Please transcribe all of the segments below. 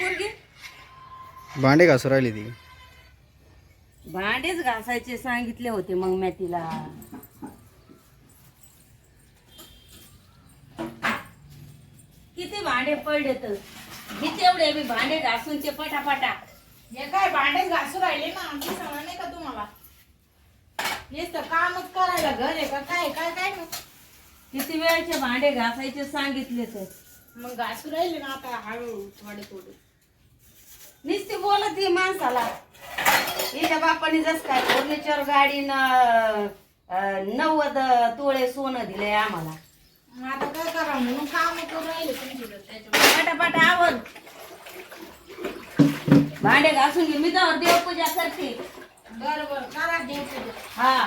पोरगी? भांडे घासू राहिली ती. भांडेच घासायचे सांगितले होते मग मी तिला. किती भांडे पडले तर? मी तेवढे मी भांडे घासून ते पटापटा. हे काय भांडेच घासू राहिले ना? आमची सवय नाही का तुम्हाला? हेच तर कामच करायला घर आहे का? काय काय काय? किती वेळचे भांडे घासायचे सांगितले तर? मग घासू राहिले ना आता हळूहळू थोडे थोडे. नुसती बोलत ही माणसाला. हिच्या बापाने जस काय फर्निचर गाडीनं अं, नव्वद तोळे सोनं दिलंय आम्हाला. मग आता काय करा म्हणून काम करू राहिले तुमच्याकडे त्याच्यामुळे पटापट आवर भांडे घासून घे मी तर देवपूजा करते. बरं बरं करा देवपूजा. हा.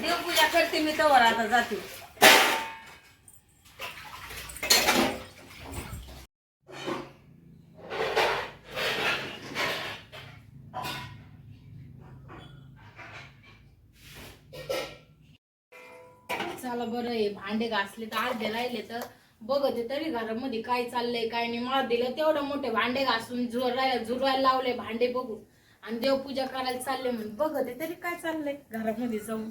देवपूजा करते मी तवर आता जाते. चला बरं आहे भांडे घासले तर अर्धे राहिले तर बघते तरी घरामध्ये काय चाललंय काय नाही. मला दिलं तेवढं मोठे भांडे घासून झुरायला झुरवायला लावले भांडे बघून. आणि देवपूजा करायला चालले म्हणून बघते तरी काय चाललंय घरामध्ये जाऊन.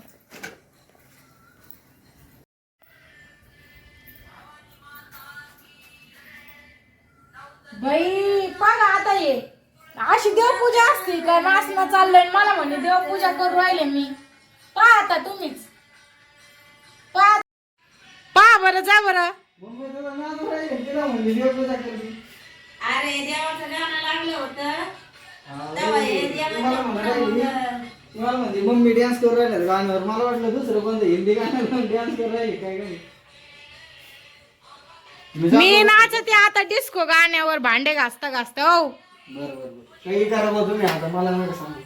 बाई बघा आता ये अशी देवपूजा असते का? नाचणं चाललंय मला म्हणे देवपूजा करू राहिले मी. पहा आता तुम्हीच. बरं जा बरं. अरे देवाचं गाणं लागलं होतं. तेव्हा हे देवाचं मग- मला म्हणते मम्मी डान्स करू राहिले गाण्यावर. मला वाटलं दुसरं कोणतं हिंदी गाणं डान्स करू राहिले काय काय मी नाचते आता डिस्को गाण्यावर भांडे घासता घासता हो. बरं बरं बरं काही करा बा तुम्ही आता मला नका सांगू?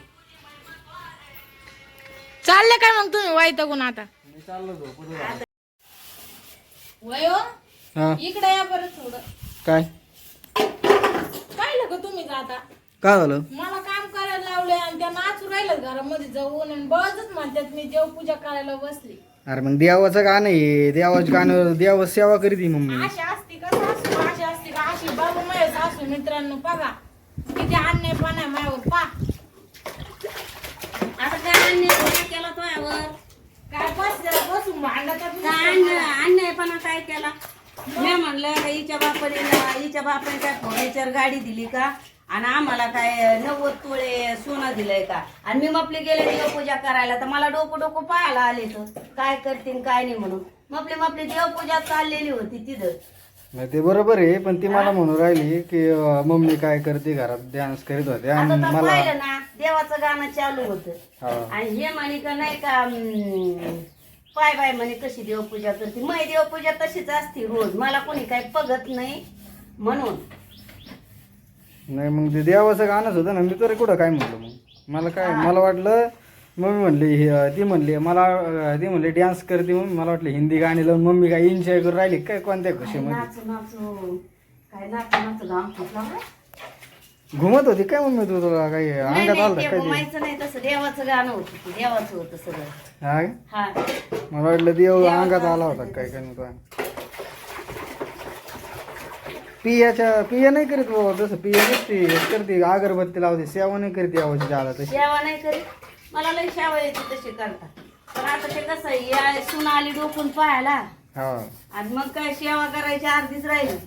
चालले काय मग तुम्ही वैतगून आता. मी चाललो दे. वयो? हा. इकडे या बरं थोडं. काय? काय लग तुम्ही जाता? काय झालं? मला काम करायला लावलंय आणि त्या नाचू राहिलं घरामध्ये जाऊन आणि बळच म्हणतात मी देवपूजा करायला बसली. अरे मग देवाचं गाणं आहे. देवाचं गाणं देवा सेवा करीत ही मम्मी. अशी असती का सासू? अशी असती का? अशी बाबा माझ्या सासू मित्रांनो बघा. किती अन्यायपणा आहे माझ्यावर. पा आता काय अन्याय केला तो यावर काय बस जरा बसून भांडतात काय अन्याय अन्यायपणा काय केला मी म्हणलं का हिच्या बापाने हिच्या बापाने काय फर्निचर गाडी दिली का? आणि आम्हाला काय नव्वद तोळे सोनं दिलंय का? आणि मी मपली गेले देवपूजा करायला. तर मला डोकं डोकं पाहायला आले तर. काय करतील काय नाही म्हणून. मपली मपली देवपूजा चाललेली होती तिथं. नाही ते बरोबर आहे पण ती मला म्हणून राहिली की अं, मम्मी काय करते घरात डान्स करीत होते आता आणि तर मला पाहिलं ना देवाचं गाणं चालू होतं. हा. आणि हे म्हणे का नाही का अं, पाय बाय म्हणे कशी देवपूजा करते? मै देवपूजा तशीच असते रोज. मला कोणी काही बघत नाही म्हणून. नाही मग ते देवाचं गाणंच होतं ना मी तर कुठं काय म्हणलो मग? मला काय मला वाटलं मम्मी म्हणली हे- ती म्हणली मला अं, ती म्हणली डान्स करते मम्मी. मला वाटलं हिंदी गाणी लावून मम्मी काय एन्जॉय करून राहिली काय कोणत्या खुशीमध्ये? नाचू नाचू. काय नाचू नाचू घाम फुटला बरं. घुमत होती काय मम्मी तू तुला? काही नाही अंगात नाही आलं ते काय ते? घुमायचं नाही तसं देवाचं गाणं होतं ते देवाचं होतं सगळं. हा? हा. मला वाटलं देव अंगात आला होता काय काय नव्हतं पियाच्या पिया नाही करीत बाबा तसं पिया नसते करते. अगरबत्ती लावते सेवा नाही करीत यावं झाला तशी. शेवा नाही करीत. मला लई शेवा येते तशी करता. पण आता ते कसं आहे, या सुना आली डोकून पाहायला. हा. आणि मग काय सेवा करायची अर्धीच राहिली.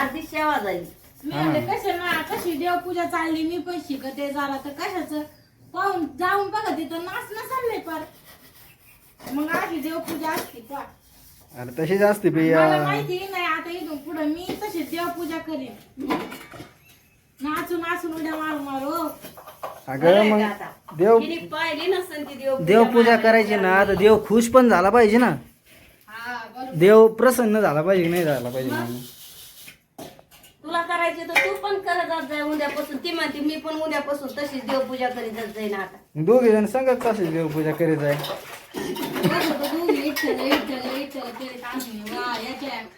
अर्धीच सेवा झाली. मी म्हणले कसे ना कशी देवपूजा चालली मी पण शिकते जरा तर कशाच? पाहून जाऊन बघा तिथं नाचणं चाललंय पर मग अशी देवपूजा असते पा अरे तशीच असते मला माहिती नाही आता इथून पुढे मी तशी देवपूजा करीन. नाचून नाचून उड्या मारू मारू. अगं मग देव तिने पाहिली नसेल ती देव देवपूजा करायची ना तर देव खुश पण झाला पाहिजे ना. हा बरोबर. देव प्रसन्न झाला पाहिजे की नाही झाला पाहिजे म्हणून. तुला करायची तर तू पण करत जात जाय उद्यापासून. ती म्हणते मी पण उद्यापासून तशीच देवपूजा करीत जात जाईन आता. दोघे जण सांगत कशी देवपूजा करीत आहे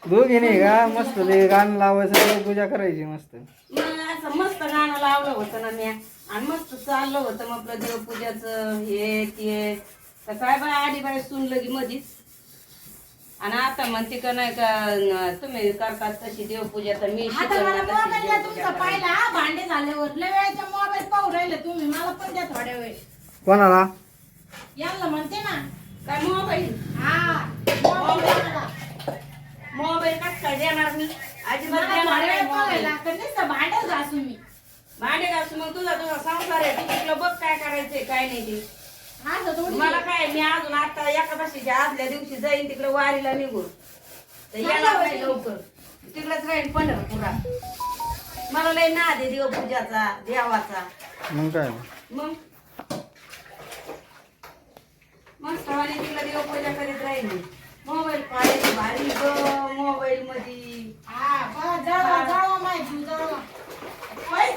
दोघे नाही का? मस्त ते गाणं लावायचं देवपूजा करायची मस्त. असं मस्त गाणं लावलं होतं ना म्या आणि मस्त चाललं होतं मग आपलं देवपूजाचं हे ते. तर काय बाय आली बाय सुन लगी मधीच. आणि आता म्हणते का नाही का तुम्ही करतात तशी देवपूजा तर मी आता मला मोबाईलला तुमचा. पाहिला हा, भांडे झाल्यावर. लय वेळच्या मोबाईल पाहू राहिले तुम्ही. मला पण द्या थोड्या वेळ. कोणाला? यांना म्हणते ना काय मोबाईल हा मोबाईल कसं काय देणार मी? अजिबात देणार नाही मोबाईल. भांडे घासू मी. भांडे घासून मग तुझा तुझा संसार आहे. तू तिकडं बघ काय करायचंय काय नाही ते. मला काय मी अजून आता एकादशीच्या आदल्या दिवशी जाईन तिकडे वारीला निघून. तर नाही होईल. लवकर. तिकडेच राहील पंढरपुरात. मला लय ना दे देवपूजाचा देवाचा. मग काय? मग? सवानी तिकडे देवपूजा करीत राहील. मोबाईल पाहायची भारी ग मोबाईल मध्ये जीव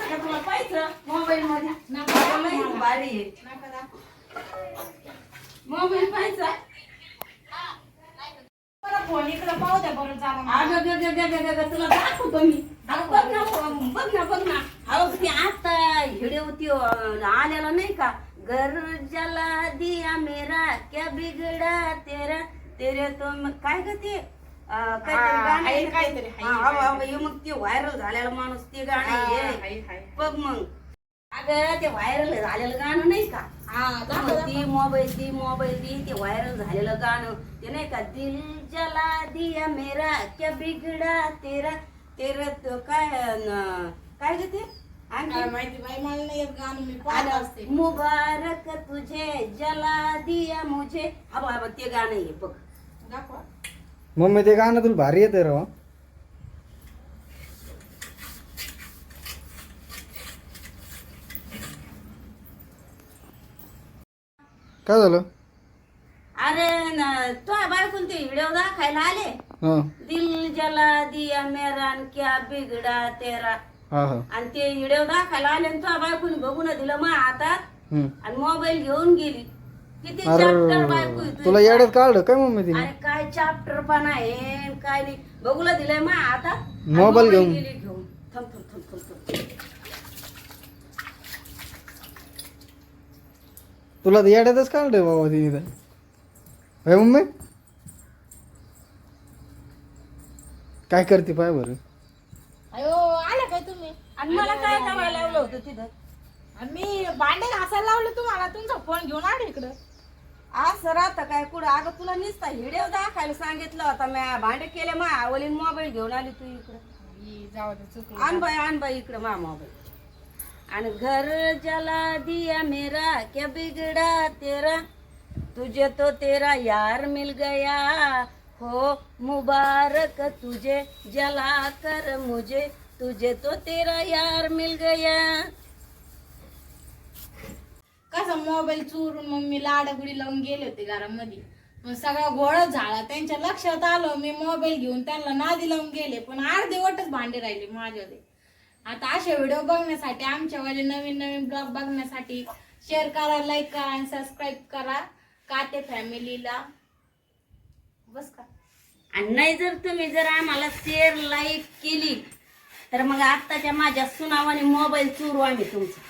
का तुला पाहायचं मोबाईल मध्ये. भारी आहे. मोबाईल बरं फोन इकडं पाहू द्या बरं मला. अगं ग ग ग ग ग तुला दाखवतो मी. अगं बघ ना बघ ना बघ ना. अहो ती आता व्हिडिओ ती अं, आलेला नाही का? घर जला दिया मेरा क्या बिगडा तेरा तेरे तो म- काय ग ते अं, काहीतरी हा, गाणं आहे आहे काहीतरी, ते. आहे हा, अहो, अहो, हे मग ते व्हायरल झालेलं माणूस ते गाणं हा, आहे हाय, हाय. बघ मग अगं ते व्हायरल झालेलं गाणं नाही का हा, दाखव, मग दाखव. ती मोबाईल ती मोबाईल ती ते व्हायरल झालेलं गाणं ते नाही का दिल जला दिया मेरा क्या बिगडा तेरा तेरा तो काय काय ग ते? काय माहिती बाई मला नाही येत गाणं मी आलं, असते. मुबारक तुझे जला दिया मुझे. हा बाबा ते गाणं आहे बघ. दाखवा. मम्मी ते गाणं तुला भारी येते राव काय झालं? अरे न- तो बायकून ते व्हिडिओ दाखायला आले. हा. दिल जला दिया मेरा न क्या बिगडा तेरा. हा हा आणि ते व्हिडिओ दाखायला आले तो बायकून बघून दिलं मग हातात. आणि मोबाईल घेऊन गेली. किती चॅप्टर बायको आहे अरे तुझी. तुला येड्यात काढलं काय मम्मी तिने? अरे काय चॅप्टर पण आहे काय नाही. बघूला दिलंय मग आता आणि मोबाईल घेऊन. गेली घेऊन. तुला तर येड्यातच काढलं बाबा तिने तर. होय मम्मी? काय करते पाय बरं? तुम्ही? आणि मला काय करायला लावलं? होतं तिथं. आणि मी भांडे घासायला लावले तुम्हाला तुमचा फोन घेऊन आले इकडं. असं राहतं काय कुठं? अगं तुला नुसता व्हिडिओ दाखायला सांगितलं होता मी भांडे केले मा आवलीन मोबाईल घेऊन आली तू इकडं. ई, जाऊ दे चुकलं. आण बाई आण बाई इकडं मा मोबाईल आणि घर जला दिया मेरा क्या बिगड़ा तेरा? तुझे तो तेरा यार मिल गया। हो मुबारक तुझे जला कर मुझे। तुझे तो तेरा यार मिल गया. कसा मोबाईल चोरून मग मी लाडागुडी लावून गेले होते घरामध्ये. मग सगळा गोळच झाला त्यांच्या लक्षात आलं मी मोबाईल घेऊन त्यांना नादी लावून गेले पण अर्धेवटच भांडे राहिले माझ्याकडे आता असे व्हिडिओ बघण्यासाठी आमच्यावाले नवीन नवीन ब्लॉग बघण्यासाठी शेअर करा लाईक करा आणि सबस्क्राईब करा. काते फॅमिलीला. बस का? आणि नाही जर तुम्ही जर आम्हाला शेअर लाईक केली तर मग आत्ताच्या माझ्या सुनावाने मोबाईल चोरू आम्ही तुमचा.